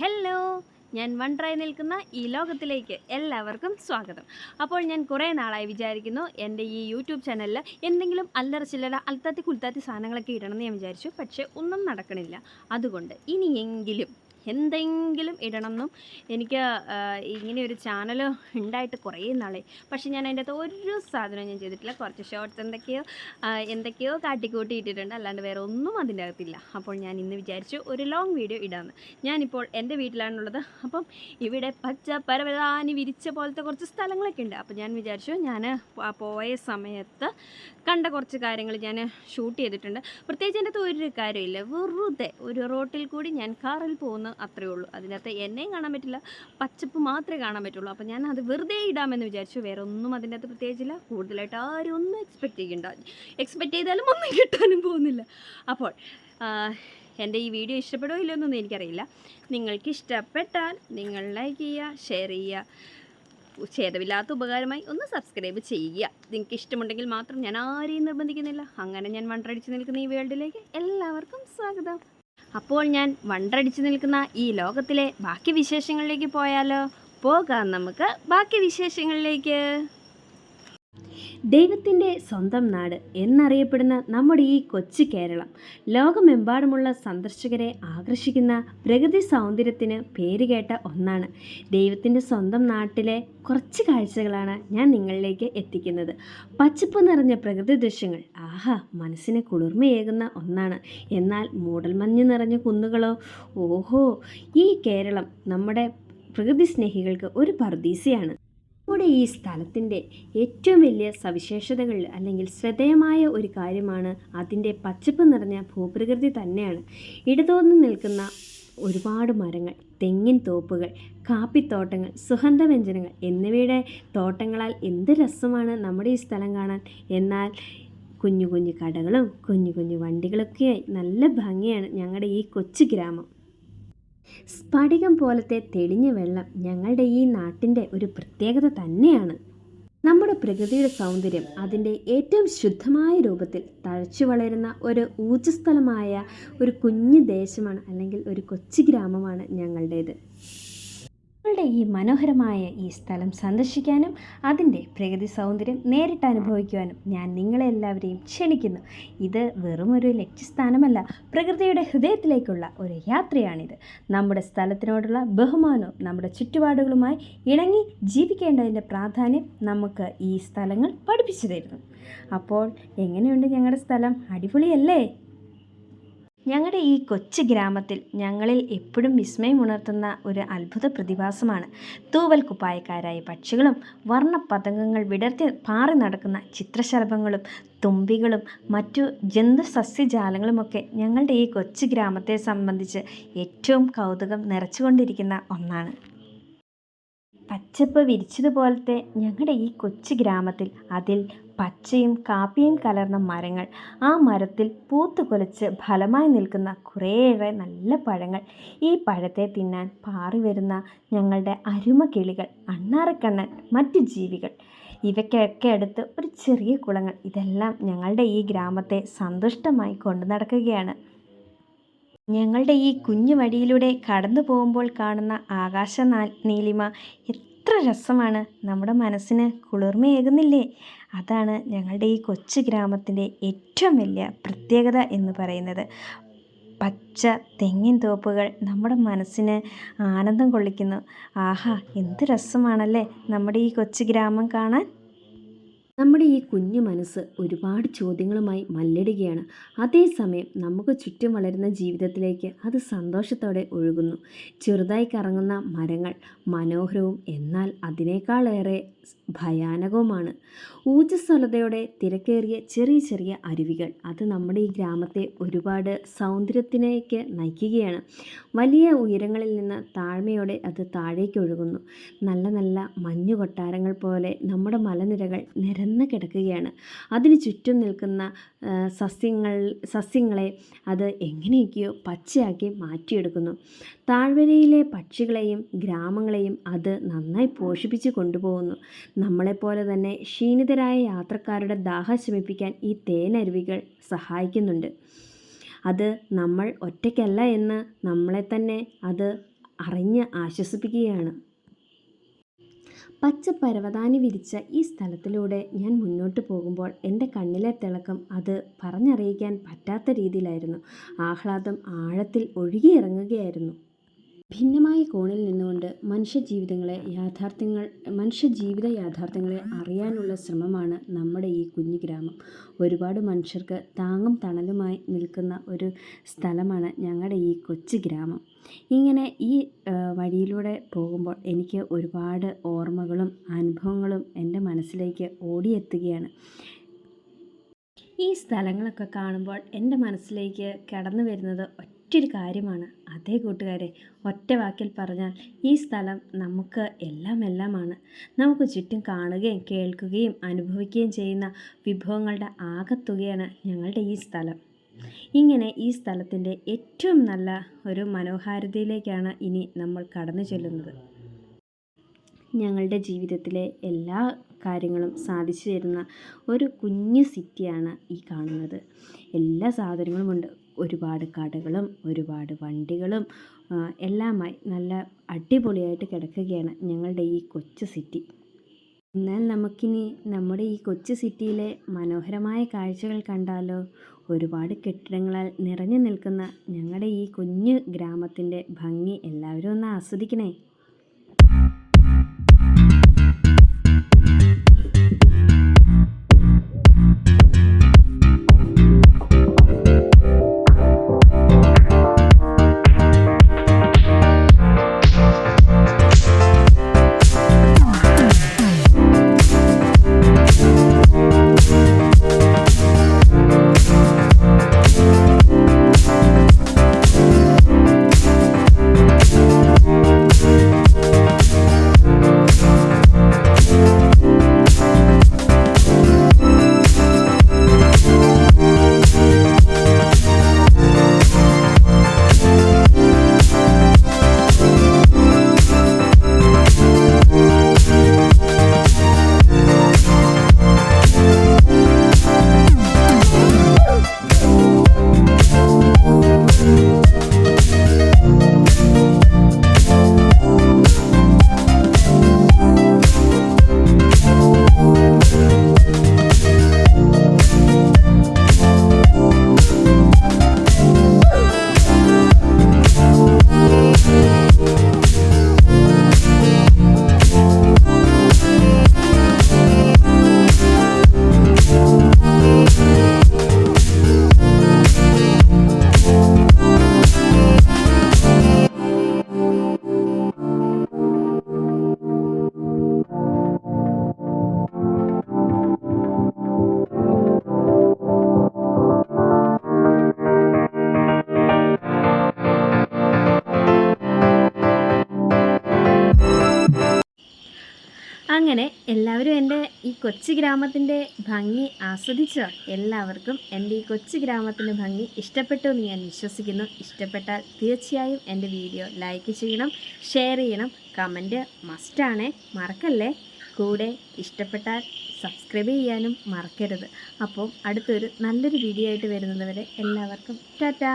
Hello ഞാൻ വൺട്രായി നിൽക്കുന്ന ഈ ലോകത്തിലേക്ക് എല്ലാവർക്കും സ്വാഗതം. അപ്പോൾ ഞാൻ കുറേ നാളായി വിചാരിക്കുന്നു എന്റെ ഈ യൂട്യൂബ് ചാനലിൽ എന്തെങ്കിലും അല്ലറ ചില്ലറ അൽത്താത്തി കുൽത്താത്തി സാധനങ്ങളൊക്കെ ഇടണമെന്ന് ഞാൻ വിചാരിച്ചു. പക്ഷേ ഒന്നും നടക്കണില്ല. അതുകൊണ്ട് ഇനിയെങ്കിലും എന്തെങ്കിലും ഇടണമെന്നും എനിക്ക് ഇങ്ങനെ ഒരു ചാനൽ ഉണ്ടായിട്ട് കുറേ നാളെ പക്ഷേ ഞാൻ അതിന്റെ അകത്ത് ഒരു സാധനവും ഞാൻ ചെയ്തിട്ടില്ല. കുറച്ച് ഷോർട്ട്സ് എന്തൊക്കെയോ എന്തൊക്കെയോ കാട്ടിക്കൂട്ടി ഇട്ടിട്ടുണ്ട് അല്ലാണ്ട് വേറെ ഒന്നും അതിന്റെ അകത്തില്ല. അപ്പോൾ ഞാൻ ഇന്ന് വിചാരിച്ചു ഒരു ലോങ് വീഡിയോ ഇടാമെന്ന് ഞാനിപ്പോൾ എന്റെ വീട്ടിലാണുള്ളത്. അപ്പം ഇവിടെ പച്ച പരവതാനി വിരിച്ച പോലത്തെ കുറച്ച് സ്ഥലങ്ങളൊക്കെ ഉണ്ട്. അപ്പോൾ ഞാൻ വിചാരിച്ചു ഞാൻ പോയ സമയത്ത് കണ്ട കുറച്ച് കാര്യങ്ങൾ ഞാൻ ഷൂട്ട് ചെയ്തിട്ടുണ്ട്. പ്രത്യേകിച്ച് എന്റെ അകത്ത് ഒരു കാര്യമില്ല. വെറുതെ ഒരു റോട്ടിൽ കൂടി ഞാൻ കാറിൽ പോകുന്ന അത്രയേ ഉള്ളൂ. അതിനകത്ത് എന്നെയും കാണാൻ പറ്റില്ല പച്ചപ്പ് മാത്രമേ കാണാൻ പറ്റുള്ളൂ. അപ്പോൾ ഞാൻ അത് വെറുതെ ഇടാമെന്ന് വിചാരിച്ചു. വേറെ ഒന്നും അതിന്റെ അകത്ത് പ്രത്യേകിച്ചില്ല. കൂടുതലായിട്ട് ആരും ഒന്നും എക്സ്പെക്റ്റ് ചെയ്യണ്ട. എക്സ്പെക്റ്റ് ചെയ്താലും ഒന്നും കിട്ടാനും പോകുന്നില്ല. അപ്പോൾ എന്റെ ഈ വീഡിയോ ഇഷ്ടപ്പെടുമോ ഇല്ലയോ എന്നൊന്നും എനിക്കറിയില്ല. നിങ്ങൾക്ക് ഇഷ്ടപ്പെട്ടാൽ നിങ്ങൾ ലൈക്ക് ചെയ്യുക ഷെയർ ചെയ്യുക. ഛേദമില്ലാത്ത ഉപകാരമായി ഒന്ന് സബ്സ്ക്രൈബ് ചെയ്യുക. നിങ്ങൾക്ക് ഇഷ്ടമുണ്ടെങ്കിൽ മാത്രം ഞാൻ ആരെയും നിർബന്ധിക്കുന്നില്ല. അങ്ങനെ ഞാൻ വണ്ടടിച്ച് നിൽക്കുന്ന ഈ വേൾഡിലേക്ക് എല്ലാവർക്കും സ്വാഗതം. അപ്പോൾ ഞാൻ വണ്ടടിച്ചു നിൽക്കുന്ന ഈ ലോകത്തിലെ ബാക്കി വിശേഷങ്ങളിലേക്ക് പോയാലോ? പോകാം നമുക്ക് ബാക്കി വിശേഷങ്ങളിലേക്ക്. ദൈവത്തിന്റെ സ്വന്തം നാട് എന്നറിയപ്പെടുന്ന നമ്മുടെ ഈ കൊച്ചു കേരളം ലോകമെമ്പാടുമുള്ള സന്ദർശകരെ ആകർഷിക്കുന്ന പ്രകൃതി സൗന്ദര്യത്തിന് പേരുകേട്ട ഒന്നാണ്. ദൈവത്തിന്റെ സ്വന്തം നാട്ടിലെ കുറച്ച് കാഴ്ചകളാണ് ഞാൻ നിങ്ങളിലേക്ക് എത്തിക്കുന്നത്. പച്ചപ്പ് നിറഞ്ഞ പ്രകൃതി ദൃശ്യങ്ങൾ ആഹാ മനസ്സിന് കുളിർമയേകുന്ന ഒന്നാണ്. എന്നാൽ മൂടൽമഞ്ഞ് നിറഞ്ഞ കുന്നുകളോ? ഓഹോ ഈ കേരളം നമ്മുടെ പ്രകൃതി സ്നേഹികൾക്ക് ഒരു പർദീസയാണ്. നമ്മുടെ ഈ സ്ഥലത്തിന്റെ ഏറ്റവും വലിയ സവിശേഷതകൾ അല്ലെങ്കിൽ ശ്രദ്ധേയമായ ഒരു കാര്യമാണ് അതിന്റെ പച്ചപ്പ് നിറഞ്ഞ ഭൂപ്രകൃതി തന്നെയാണ്. ഇടതോർന്ന് നിൽക്കുന്ന ഒരുപാട് മരങ്ങൾ തെങ്ങിൻ തോപ്പുകൾ കാപ്പിത്തോട്ടങ്ങൾ സുഗന്ധവ്യഞ്ജനങ്ങൾ എന്നിവയുടെ തോട്ടങ്ങളാൽ എന്ത് രസമാണ് നമ്മുടെ ഈ സ്ഥലം കാണാൻ? എന്നാൽ കുഞ്ഞു കുഞ്ഞു കടകളും കുഞ്ഞു കുഞ്ഞു വണ്ടികളൊക്കെയായി. നല്ല ഭംഗിയാണ് ഞങ്ങളുടെ ഈ കൊച്ചു ഗ്രാമം. സ്ഫടികം പോലത്തെ തെളിഞ്ഞ വെള്ളം ഞങ്ങളുടെ ഈ നാട്ടിന്റെ ഒരു പ്രത്യേകത തന്നെയാണ്. നമ്മുടെ പ്രകൃതിയുടെ സൗന്ദര്യം അതിന്റെ ഏറ്റവും ശുദ്ധമായ രൂപത്തിൽ തഴച്ചു വളരുന്ന ഒരു ഊർജസ്ഥലമായ ഒരു കുഞ്ഞു ദേശമാണ് അല്ലെങ്കിൽ ഒരു കൊച്ചു ഗ്രാമമാണ് ഞങ്ങളുടേത്. ഞങ്ങളുടെ ഈ മനോഹരമായ ഈ സ്ഥലം സന്ദർശിക്കാനും അതിന്റെ പ്രകൃതി സൗന്ദര്യം നേരിട്ട് അനുഭവിക്കുവാനും ഞാൻ നിങ്ങളെല്ലാവരെയും ക്ഷണിക്കുന്നു. ഇത് വെറും ഒരു ലക്ഷ്യസ്ഥാനമല്ല പ്രകൃതിയുടെ ഹൃദയത്തിലേക്കുള്ള ഒരു യാത്രയാണിത്. നമ്മുടെ സ്ഥലത്തിനോടുള്ള ബഹുമാനവും നമ്മുടെ ചുറ്റുപാടുകളുമായി ഇണങ്ങി ജീവിക്കേണ്ടതിന്റെ പ്രാധാന്യം നമുക്ക് ഈ സ്ഥലങ്ങൾ പഠിപ്പിച്ചു തരുന്നു. അപ്പോൾ എങ്ങനെയുണ്ട് ഞങ്ങളുടെ സ്ഥലം? അടിപൊളിയല്ലേ? ഞങ്ങളുടെ ഈ കൊച്ചു ഗ്രാമത്തിൽ ഞങ്ങളിൽ എപ്പോഴും വിസ്മയമുണർത്തുന്ന ഒരു അത്ഭുത പ്രതിഭാസമാണ്. തൂവൽ കുപ്പായക്കാരായ പക്ഷികളും വർണപതംഗങ്ങൾ വിടർത്തി പാറി നടക്കുന്ന ചിത്രശലഭങ്ങളും തുമ്പികളും മറ്റു ജന്തു സസ്യജാലങ്ങളുമൊക്കെ ഞങ്ങളുടെ ഈ കൊച്ചു ഗ്രാമത്തെ സംബന്ധിച്ച് ഏറ്റവും കൗതുകം നിറച്ചുകൊണ്ടിരിക്കുന്ന ഒന്നാണ്. പച്ചപ്പ് വിരിച്ചതുപോലത്തെ ഞങ്ങളുടെ ഈ കൊച്ചു ഗ്രാമത്തിൽ അതിൽ പച്ചയും കാപ്പിയും കലർന്ന മരങ്ങൾ ആ മരത്തിൽ പൂത്തു കൊലച്ച് ഫലമായി നിൽക്കുന്ന കുറേയേറെ നല്ല പഴങ്ങൾ ഈ പഴത്തെ തിന്നാൻ പാറി വരുന്ന ഞങ്ങളുടെ അരുമ കിളികൾ അണ്ണാറക്കണ്ണൻ മറ്റു ജീവികൾ. ഇവയ്ക്കൊക്കെ അടുത്ത് ഒരു ചെറിയ കുളങ്ങൾ. ഇതെല്ലാം ഞങ്ങളുടെ ഈ ഗ്രാമത്തെ സന്തുഷ്ടമായി കൊണ്ടു നടക്കുകയാണ്. ഞങ്ങളുടെ ഈ കുഞ്ഞു വഴിയിലൂടെ കടന്നു പോകുമ്പോൾ കാണുന്ന ആകാശ നീലിമ എത്ര രസമാണ്. നമ്മുടെ മനസ്സിന് കുളിർമയേകുന്നില്ലേ. അതാണ് ഞങ്ങളുടെ ഈ കൊച്ചു ഗ്രാമത്തിന്റെ ഏറ്റവും വലിയ പ്രത്യേകത എന്ന് പറയുന്നത്. പച്ച തെങ്ങിൻ തോപ്പുകൾ നമ്മുടെ മനസ്സിന് ആനന്ദം കൊള്ളിക്കുന്നു. ആഹാ എന്ത് രസമാണല്ലേ നമ്മുടെ ഈ കൊച്ചു ഗ്രാമം കാണാൻ. നമ്മുടെ ഈ കുഞ്ഞു മനസ്സ് ഒരുപാട് ചോദ്യങ്ങളുമായി മല്ലിടുകയാണ്. അതേസമയം നമുക്ക് ചുറ്റും വളരുന്ന ജീവിതത്തിലേക്ക് അത് സന്തോഷത്തോടെ ഒഴുകുന്നു. ചെറുതായി കറങ്ങുന്ന മരങ്ങൾ മനോഹരവും എന്നാൽ അതിനേക്കാളേറെ ഭയാനകവുമാണ്. ഊർജസ്വലതയോടെ തിരക്കേറിയ ചെറിയ ചെറിയ അരുവികൾ അത് നമ്മുടെ ഈ ഗ്രാമത്തെ ഒരുപാട് സൗന്ദര്യത്തിലേക്ക് നയിക്കുകയാണ്. വലിയ ഉയരങ്ങളിൽ നിന്ന് താഴ്മയോടെ അത് താഴേക്ക് ഒഴുകുന്നു. നല്ല നല്ല മഞ്ഞു കൊട്ടാരങ്ങൾ പോലെ നമ്മുടെ മലനിരകൾ നിരന്ന് കിടക്കുകയാണ്. അതിന് ചുറ്റും നിൽക്കുന്ന സസ്യങ്ങൾ സസ്യങ്ങളെ അത് എങ്ങനെയൊക്കെയോ പച്ചയാക്കി മാറ്റിയെടുക്കുന്നു. താഴ്വരയിലെ പക്ഷികളെയും ഗ്രാമങ്ങളെയും അത് നന്നായി പോഷിപ്പിച്ച് കൊണ്ടുപോകുന്നു. നമ്മളെപ്പോലെ തന്നെ ക്ഷീണിതരായ യാത്രക്കാരുടെ ദാഹം ശമിപ്പിക്കാൻ ഈ തേനരുവികൾ സഹായിക്കുന്നുണ്ട്. അത് നമ്മൾ ഒറ്റയ്ക്കല്ല എന്ന് നമ്മളെ തന്നെ അത് അറിഞ്ഞ് ആശ്വസിപ്പിക്കുകയാണ്. പച്ച പരവതാനി വിരിച്ച ഈ സ്ഥലത്തിലൂടെ ഞാൻ മുന്നോട്ട് പോകുമ്പോൾ എന്റെ കണ്ണിലെ തിളക്കം അത് പറഞ്ഞറിയിക്കാൻ പറ്റാത്ത രീതിയിലായിരുന്നു. ആഹ്ലാദം ആഴത്തിൽ ഒഴുകിയിറങ്ങുകയായിരുന്നു. ഭിന്നമായ കോണിൽ നിന്നുകൊണ്ട് മനുഷ്യജീവിതങ്ങളെ യാഥാർത്ഥ്യങ്ങൾ മനുഷ്യജീവിത യാഥാർത്ഥ്യങ്ങളെ അറിയാനുള്ള ശ്രമമാണ് നമ്മുടെ ഈ കുഞ്ഞു ഗ്രാമം. ഒരുപാട് മനുഷ്യർക്ക് താങ്ങും തണലുമായി നിൽക്കുന്ന ഒരു സ്ഥലമാണ് ഞങ്ങളുടെ ഈ കൊച്ചു ഗ്രാമം. ഇങ്ങനെ ഈ വഴിയിലൂടെ പോകുമ്പോൾ എനിക്ക് ഒരുപാട് ഓർമ്മകളും അനുഭവങ്ങളും എന്റെ മനസ്സിലേക്ക് ഓടിയെത്തുകയാണ്. ഈ സ്ഥലങ്ങളൊക്കെ കാണുമ്പോൾ എന്റെ മനസ്സിലേക്ക് കടന്നു വരുന്നത് ഒറ്റൊരു കാര്യമാണ്. അതേ കൂട്ടുകാരെ ഒറ്റ വാക്കിൽ പറഞ്ഞാൽ ഈ സ്ഥലം നമുക്ക് എല്ലാം എല്ലാമാണ് നമുക്ക് ചുറ്റും കാണുകയും കേൾക്കുകയും അനുഭവിക്കുകയും ചെയ്യുന്ന വിഭവങ്ങളുടെ ആകത്തുകയാണ് ഞങ്ങളുടെ ഈ സ്ഥലം. ഇങ്ങനെ ഈ സ്ഥലത്തിന്റെ ഏറ്റവും നല്ല ഒരു മനോഹാരിതയിലേക്കാണ് ഇനി നമ്മൾ കടന്നു ചെല്ലുന്നത്. ഞങ്ങളുടെ ജീവിതത്തിലെ എല്ലാ കാര്യങ്ങളും സാധിച്ചു തരുന്ന ഒരു കുഞ്ഞു സിറ്റിയാണ് ഈ കാണുന്നത്. എല്ലാ സാധനങ്ങളുമുണ്ട്. ഒരുപാട് കടകളും ഒരുപാട് വണ്ടികളും എല്ലാമായി നല്ല അടിപൊളിയായിട്ട് കിടക്കുകയാണ് ഞങ്ങളുടെ ഈ കൊച്ചു സിറ്റി. എന്നാൽ നമുക്കിനി നമ്മുടെ ഈ കൊച്ചു സിറ്റിയിലെ മനോഹരമായ കാഴ്ചകൾ കണ്ടാലോ? ഒരുപാട് കെട്ടിടങ്ങളാൽ നിറഞ്ഞു നിൽക്കുന്ന ഞങ്ങളുടെ ഈ കുഞ്ഞു ഗ്രാമത്തിന്റെ ഭംഗി എല്ലാവരും ഒന്ന് ആസ്വദിക്കണേ. എല്ലാവരും എന്റെ ഈ കൊച്ചു ഗ്രാമത്തിന്റെ ഭംഗി ആസ്വദിച്ചോ? എല്ലാവർക്കും എന്റെ ഈ കൊച്ചു ഗ്രാമത്തിന്റെ ഭംഗി ഇഷ്ടപ്പെട്ടു എന്ന് ഞാൻ വിശ്വസിക്കുന്നു. ഇഷ്ടപ്പെട്ടാൽ തീർച്ചയായും എന്റെ വീഡിയോ ലൈക്ക് ചെയ്യണം ഷെയർ ചെയ്യണം. കമന്റ് മസ്റ്റാണേ. മറക്കല്ലേ? കൂടെ ഇഷ്ടപ്പെട്ടാൽ സബ്സ്ക്രൈബ് ചെയ്യാനും മറക്കരുത്. അപ്പോൾ അടുത്തൊരു നല്ലൊരു വീഡിയോ ആയിട്ട് വരുന്നത് വരെ എല്ലാവർക്കും ടാറ്റാ.